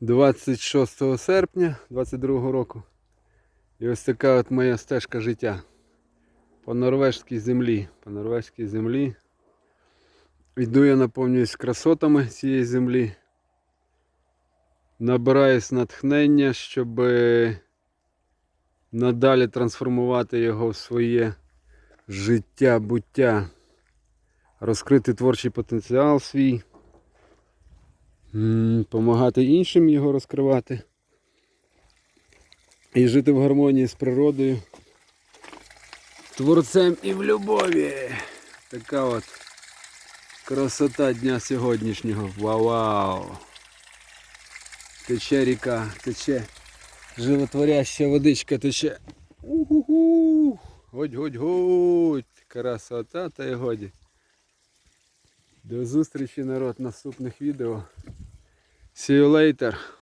26 серпня 22 року. І ось така от моя стежка життя. По норвежській землі. По норвежській землі. Йду я наповнююсь красотами цієї землі. Набираюсь натхнення, щоб надалі трансформувати його в своє життя, буття, розкрити творчий потенціал свій, допомагати іншим його розкривати і жити в гармонії з природою, творцем і в любові. Така от красота дня сьогоднішнього. Вау-вау! Тече ріка, тече животворяща водичка тече. У-ху-ху. Годь, годь, годь. Красота та й годі. До зустрічі, народ, наступних відео. See you later.